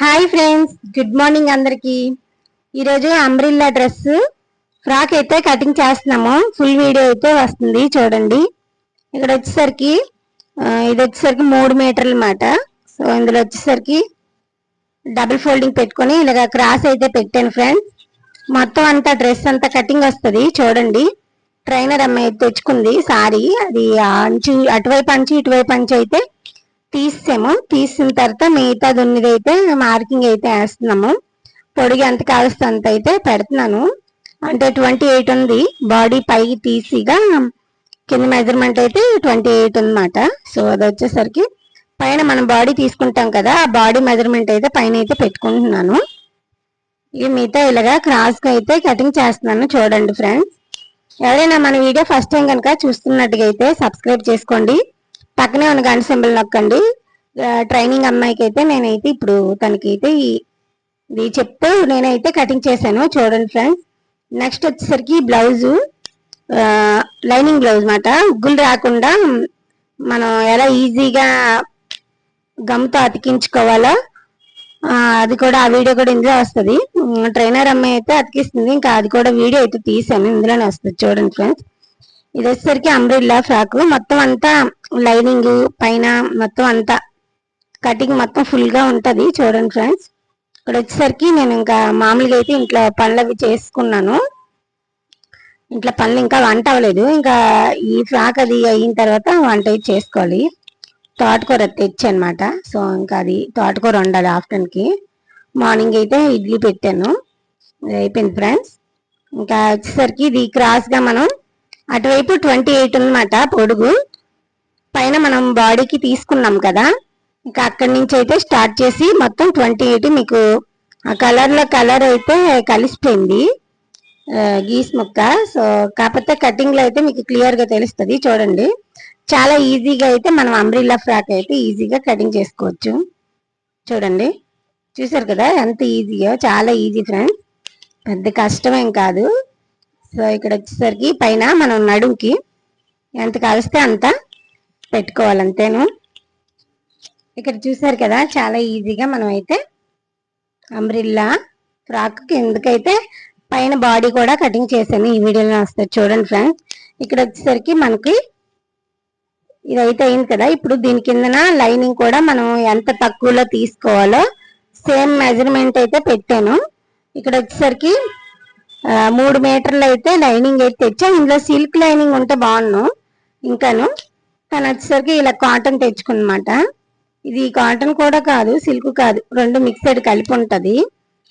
Hi friends good morning అందరికి. ఈరోజు umbrella dress frock అయితే కటింగ్ చేస్తున్నాము. ఫుల్ వీడియో అయితే వస్తుంది చూడండి. ఇక్కడ వచ్చేసరికి ఇది వచ్చేసరికి మూడు మీటర్లు మాట సో ఇందులో వచ్చేసరికి డబుల్ ఫోల్డింగ్ పెట్టుకొని ఇలాగ క్రాస్ అయితే పెట్టాను ఫ్రెండ్స్. మొత్తం అంతా డ్రెస్ అంతా కటింగ్ వస్తుంది చూడండి. ట్రైనర్ అమ్మాయి తెచ్చుకుంది సారీ. అది అంచు అటువైపు అంచు ఇటువైపు అంచు అయితే తీసాము తీసిన తర్వాత మిగతా దున్నిదైతే మార్కింగ్ అయితే వేస్తున్నాము. పొడిగి ఎంత కాలుస్తే అంత అయితే పెడుతున్నాను. అంటే ట్వంటీ ఎయిట్ ఉంది. బాడీ పైకి తీసిగా కింద మెజర్మెంట్ అయితే ట్వంటీ ఎయిట్ ఉందన్నమాట. సో అది వచ్చేసరికి పైన మనం బాడీ తీసుకుంటాం కదా ఆ బాడీ మెజర్మెంట్ అయితే పైన అయితే పెట్టుకుంటున్నాను. ఇవి మిగతా ఇలాగా క్రాస్గా అయితే కటింగ్ చేస్తున్నాను. చూడండి ఫ్రెండ్స్ ఎవరైనా మన వీడియో ఫస్ట్ టైం కనుక చూస్తున్నట్టుగా అయితే సబ్స్క్రైబ్ చేసుకోండి. పక్కనే ఉన్న గంట సింబల్ నొక్కండి. ట్రైనింగ్ అమ్మాయికి అయితే నేనైతే ఇప్పుడు తనకైతే ఈ- ఇది చెప్తూ నేనైతే కటింగ్ చేశాను. చూడండి ఫ్రెండ్స్ నెక్స్ట్ వచ్చేసరికి బ్లౌజు లైనింగ్ బ్లౌజ్ మాట. ఉగ్గులు రాకుండా మనం ఎలా ఈజీగా గమ్తో అతికించుకోవాలో అది కూడా ఆ వీడియో కూడా ఇందులో వస్తుంది. ట్రైనర్ అమ్మాయి అయితే అతికిస్తుంది. ఇంకా అది కూడా వీడియో అయితే తీసాను. ఇందులోనే వస్తుంది. చూడండి ఫ్రెండ్స్ ఇది వచ్చేసరికి అంబ్రిల్లా ఫ్రాక్ మొత్తం అంతా లైనింగ్ పైన మొత్తం అంతా కటింగ్ మొత్తం ఫుల్గా ఉంటది చూడండి ఫ్రెండ్స్. ఇక్కడ వచ్చేసరికి నేను ఇంకా మామూలుగా అయితే ఇంట్లో పనులు అవి చేసుకున్నాను. ఇంట్లో పనులు ఇంకా వంట అవ్వలేదు. ఇంకా ఈ ఫ్రాక్ అది అయిన తర్వాత వంట అయితే చేసుకోవాలి. తోటకూర తెచ్చి అనమాట సో ఇంకా అది తోటకూర వండాలి ఆఫ్టర్నూన్కి మార్నింగ్ అయితే ఇడ్లీ పెట్టాను. అయిపోయింది ఫ్రెండ్స్. ఇంకా వచ్చేసరికి ఇది క్రాస్గా మనం అటువైపు ట్వంటీ ఎయిట్ ఉందన్నమాట పొడుగు. పైన మనం బాడీకి తీసుకున్నాం కదా ఇంకా అక్కడి నుంచి అయితే స్టార్ట్ చేసి మొత్తం ట్వంటీ ఎయిట్ మీకు ఆ కలర్లో కలర్ అయితే కలిసిపోయింది. గీస్ ముక్క. సో కాకపోతే కటింగ్లో అయితే మీకు క్లియర్గా తెలుస్తుంది చూడండి. చాలా ఈజీగా అయితే మనం అంబ్రిల్లా ఫ్రాక్ అయితే ఈజీగా కటింగ్ చేసుకోవచ్చు. చూడండి. చూసారు కదా ఎంత ఈజీయో చాలా ఈజీ ఫ్రెండ్స్ పెద్ద కష్టమేం కాదు. సో ఇక్కడ వచ్చేసరికి పైన మనం నడుంకి ఎంత కలిస్తే అంత పెట్టుకోవాలి అంతేను ఇక్కడ చూసారు కదా చాలా ఈజీగా మనం అయితే అంబ్రిల్లా ఫ్రాక్ కిందకైతే పైన బాడీ కూడా కటింగ్ చేశాను ఈ వీడియోలో వస్తుంది చూడండి ఫ్రెండ్స్ ఇక్కడ వచ్చేసరికి మనకి ఇదైతే అయింది కదా. ఇప్పుడు దీని కిందన లైనింగ్ కూడా మనం ఎంత తక్కువలో తీసుకోవాలో సేమ్ మెజర్మెంట్ అయితే పెట్టాను. ఇక్కడ వచ్చేసరికి మూడు మీటర్లు అయితే లైనింగ్ అయితే తెచ్చాను ఇందులో సిల్క్ లైనింగ్ ఉంటే బాగున్నాను ఇంకాను కానీ వచ్చేసరికి ఇలా కాటన్ తెచ్చుకున్నమాట ఇది కాటన్ కూడా కాదు సిల్క్ కాదు. రెండు మిక్సెడ్ కలిపి ఉంటుంది.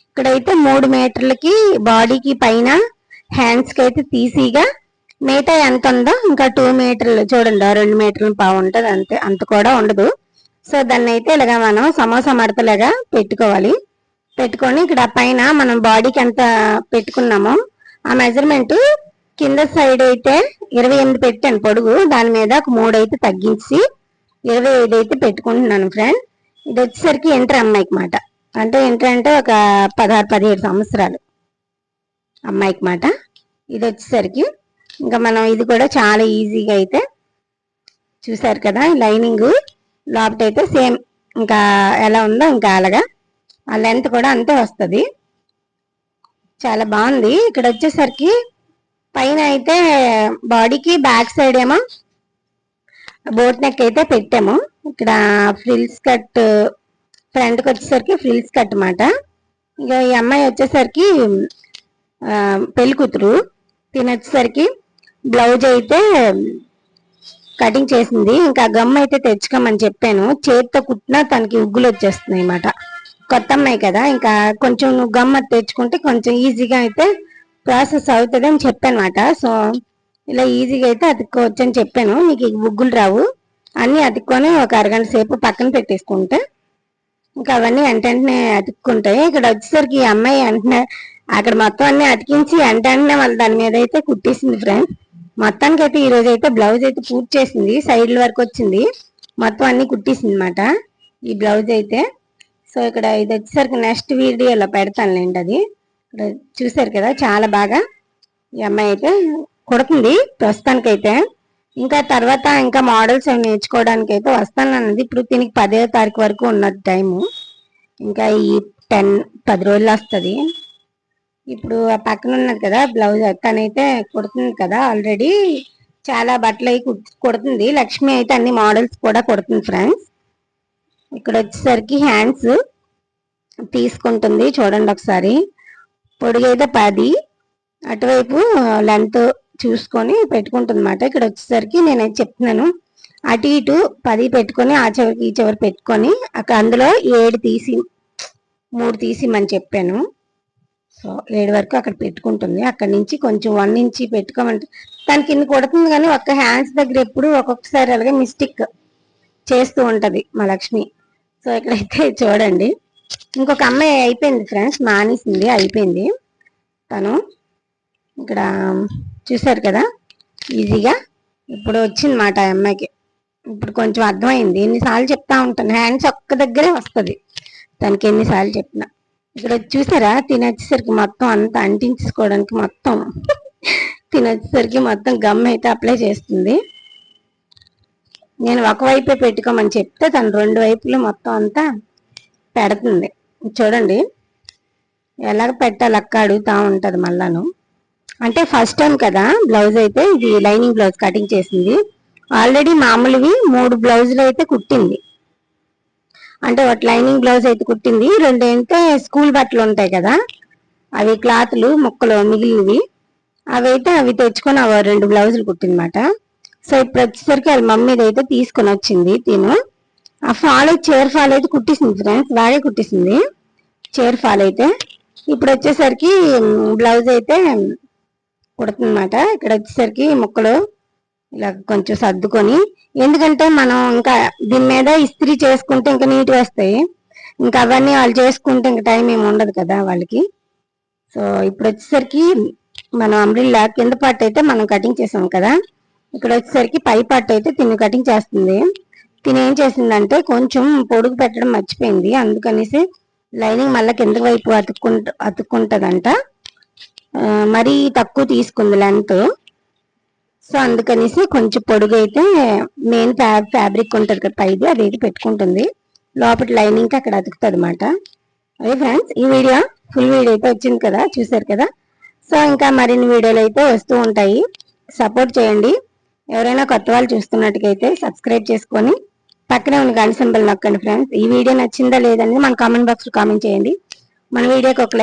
ఇక్కడైతే మూడు మీటర్లకి బాడీకి పైన హ్యాండ్స్కి అయితే తీసిగా మిగతా ఎంత ఉందో ఇంకా టూ మీటర్లు చూడండి ఆ రెండు మీటర్లు పావు అంతే. అంత కూడా ఉండదు. సో దాన్ని అయితే ఇలాగా మనం సమోసా మడతలాగా పెట్టుకోవాలి. పెట్టుకొని ఇక్కడ పైన మనం బాడీకి ఎంత పెట్టుకున్నామో ఆ మెజర్మెంట్ కింద సైడ్ అయితే ఇరవై ఎనిమిది పెట్టాను పొడుగు దాని మీద ఒక మూడు అయితే తగ్గించి ఇరవై ఐదు అయితే పెట్టుకుంటున్నాను ఫ్రెండ్ ఇది వచ్చేసరికి ఇంటర్ అమ్మాయికి మాట. అంటే ఇంటర్ అంటే ఒక పదహారు పదిహేడు సంవత్సరాలు అమ్మాయికి మాట. ఇది వచ్చేసరికి ఇంకా మనం ఇది కూడా చాలా ఈజీగా అయితే చూసారు కదా లైనింగ్ లోపట అయితే సేమ్ ఇంకా ఎలా ఉందో ఇంకా అలాగా. ఆ లెంత్ కూడా అంతే వస్తుంది. చాలా బాగుంది. ఇక్కడ వచ్చేసరికి పైన అయితే బాడీకి బ్యాక్ సైడ్ ఏమో బోట్ నెక్ అయితే పెట్టాము. ఇక్కడ ఫ్రిల్స్ కట్ ఫ్రంట్కి వచ్చేసరికి ఫ్రిల్స్ కట్ అనమాట ఇక ఈ అమ్మాయి వచ్చేసరికి పెళ్ళికూతురు పెళ్ళి కూతురు. బ్లౌజ్ అయితే కటింగ్ చేసింది. ఇంకా గమ్ అయితే తెచ్చుకోమని చెప్పాను. చేతితో కుట్టినా తనకి ఉగ్గులు వచ్చేస్తున్నాయి అన్నమాట. కొత్త అమ్మాయి కదా ఇంకా కొంచెం నువ్వు గమ్ అది తెచ్చుకుంటే కొంచెం ఈజీగా అయితే ప్రాసెస్ అవుతుందని చెప్పానమాట. సో ఇలా ఈజీగా అయితే అతుక్కోవచ్చు అని చెప్పాను మీకు బుగ్గులు రావు. అన్నీ అతుక్కొని ఒక అరగంట సేపు పక్కన పెట్టేసుకుంటే ఇంకా అవన్నీ వెంటనే అతుక్కుంటాయి. ఇక్కడ వచ్చేసరికి ఈ అమ్మాయి వెంటనే అక్కడ మొత్తం అన్ని అతికించి వెంటనే వాళ్ళ దాని మీద అయితే కుట్టేసింది ఫ్రెండ్స్ మొత్తానికి అయితే ఈరోజు అయితే బ్లౌజ్ అయితే పూర్తి చేసింది. సైడ్ల వరకు వచ్చింది. మొత్తం అన్ని కుట్టేసింది అనమాట ఈ బ్లౌజ్ అయితే. సో ఇక్కడ ఇది వచ్చేసరికి నెక్స్ట్ వీడియోలో పెడతానులేండి అది. ఇక్కడ చూసారు కదా చాలా బాగా ఈ అమ్మాయి అయితే కుడుతుంది. ప్రస్తుతానికైతే ఇంకా తర్వాత ఇంకా మోడల్స్ అవి నేర్చుకోవడానికి అయితే వస్తాను అన్నది ఇప్పుడు దీనికి పదో తారీఖు వరకు ఉన్నది టైము ఇంకా ఈ టెన్ పది రోజులు వస్తుంది. ఇప్పుడు ఆ పక్కన ఉన్నది కదా బ్లౌజ్ తనైతే కుడుతుంది కదా ఆల్రెడీ చాలా బట్టలు అవి కుడుతుంది. లక్ష్మి అయితే అన్ని మోడల్స్ కూడా కుడుతుంది ఫ్రెండ్స్ ఇక్కడ వచ్చేసరికి హ్యాండ్స్ తీసుకుంటుంది. చూడండి ఒకసారి. పొడిగైతే పది. అటువైపు లెంత్ చూసుకొని పెట్టుకుంటుందన్నమాట. ఇక్కడ వచ్చేసరికి నేను చెప్తున్నాను. అటు ఇటు పది పెట్టుకొని ఆ చివరికి ఈ చివరి పెట్టుకొని అక్కడ అందులో ఏడు తీసి మూడు తీసిమని చెప్పాను. సో ఏడు వరకు అక్కడ పెట్టుకుంటుంది. అక్కడ నుంచి కొంచెం వన్ ఇంచి పెట్టుకోమంటే తనకి ఇన్ని కొడుతుంది కానీ ఒక్క హ్యాండ్స్ దగ్గర ఎప్పుడు ఒక్కొక్కసారి అలాగే మిస్టేక్ చేస్తూ ఉంటుంది మా లక్ష్మి. సో ఇక్కడైతే చూడండి. ఇంకొక అమ్మాయి అయిపోయింది ఫ్రెండ్స్ మానేసింది అయిపోయింది. తను ఇక్కడ చూసారు కదా ఈజీగా ఇప్పుడు వచ్చిందన్నమాట ఆ అమ్మాయికి. ఇప్పుడు కొంచెం అర్థమైంది. ఎన్నిసార్లు చెప్తా ఉంటాను. హ్యాండ్స్ ఒక్క దగ్గరే వస్తుంది. తనకి ఎన్నిసార్లు చెప్పినా. ఇక్కడ చూసారా? తినొచ్చేసరికి మొత్తం అంతా అంటించుకోవడానికి మొత్తం తినొచ్చేసరికి మొత్తం గమ్ అయితే అప్లై చేస్తుంది. నేను ఒకవైపే పెట్టుకోమని చెప్తే తను రెండు వైపులు మొత్తం అంతా పెడుతుంది. చూడండి. ఎలాగ పెట్టాలి అక్క అడుగుతూ ఉంటుంది మళ్ళాను. అంటే ఫస్ట్ టైం కదా బ్లౌజ్ అయితే ఇది లైనింగ్ బ్లౌజ్ కటింగ్ చేసింది. ఆల్రెడీ మామూలువి మూడు బ్లౌజులు అయితే కుట్టింది. అంటే ఒకటి లైనింగ్ బ్లౌజ్ అయితే కుట్టింది రెండు అయితే స్కూల్ బట్టలు ఉంటాయి కదా అవి క్లాత్లు ముక్కలు మిగిలినవి. అవి అయితే అవి తెచ్చుకొని అవి రెండు బ్లౌజులు కుట్టిందన్నమాట సో ఇప్పుడు వచ్చేసరికి వాళ్ళ మమ్మీ అయితే తీసుకొని వచ్చింది తిను. ఆ ఫాల్ చైర్ ఫాల్ అయితే కుట్టిస్తుంది ఫ్రెండ్స్ బాగా కుట్టిస్తుంది చైర్ ఫాల్ అయితే. ఇప్పుడు వచ్చేసరికి బ్లౌజ్ అయితే కుడుతుందన్నమాట. ఇక్కడ వచ్చేసరికి ముక్కలు ఇలా కొంచెం సర్దుకొని ఎందుకంటే మనం ఇంకా దీని మీద ఇస్త్రీ చేసుకుంటే ఇంకా నీట్ వస్తాయి. ఇంకా అవన్నీ వాళ్ళు చేసుకుంటే ఇంకా టైం ఏమి ఉండదు కదా వాళ్ళకి. సో ఇప్పుడు వచ్చేసరికి మనం అంబ్రిల్లా కింద పార్ట్ అయితే మనం కటింగ్ చేసాం కదా. ఇక్కడ వచ్చేసరికి పై పార్ట్ అయితే తిని కటింగ్ చేస్తుంది. తిని ఏం చేసిందంటే కొంచెం పొడుగు పెట్టడం మర్చిపోయింది. అందుకనేసి లైనింగ్ మళ్ళీ కింద వైపు అతుక్కుంట అతుక్కుంటదంట. మరీ తక్కువ తీసుకుంది లెంత్. సో అందుకనేసి కొంచెం పొడుగు అయితే మెయిన్ ఫ్యాబ్రిక్ ఉంటుంది కదా పైది అది పెట్టుకుంటుంది. లోపల లైనింగ్కి అక్కడ అతుకుతుంది అనమాట అదే ఫ్రెండ్స్ ఈ వీడియో ఫుల్ వీడియో అయితే వచ్చింది కదా చూసారు కదా? సో ఇంకా మరిన్ని వీడియోలు అయితే వస్తూ ఉంటాయి. సపోర్ట్ చేయండి. ఎవరైనా కొత్త వాళ్ళు చూస్తున్నట్టుగైతే సబ్స్క్రైబ్ చేసుకొని పక్కనే ఉన్న గంట సింబల్ నొక్కండి ఫ్రెండ్స్ ఈ వీడియో నచ్చిందా లేదనేది మన కామెంట్ బాక్స్లో కామెంట్ చేయండి. మన వీడియోకి ఒక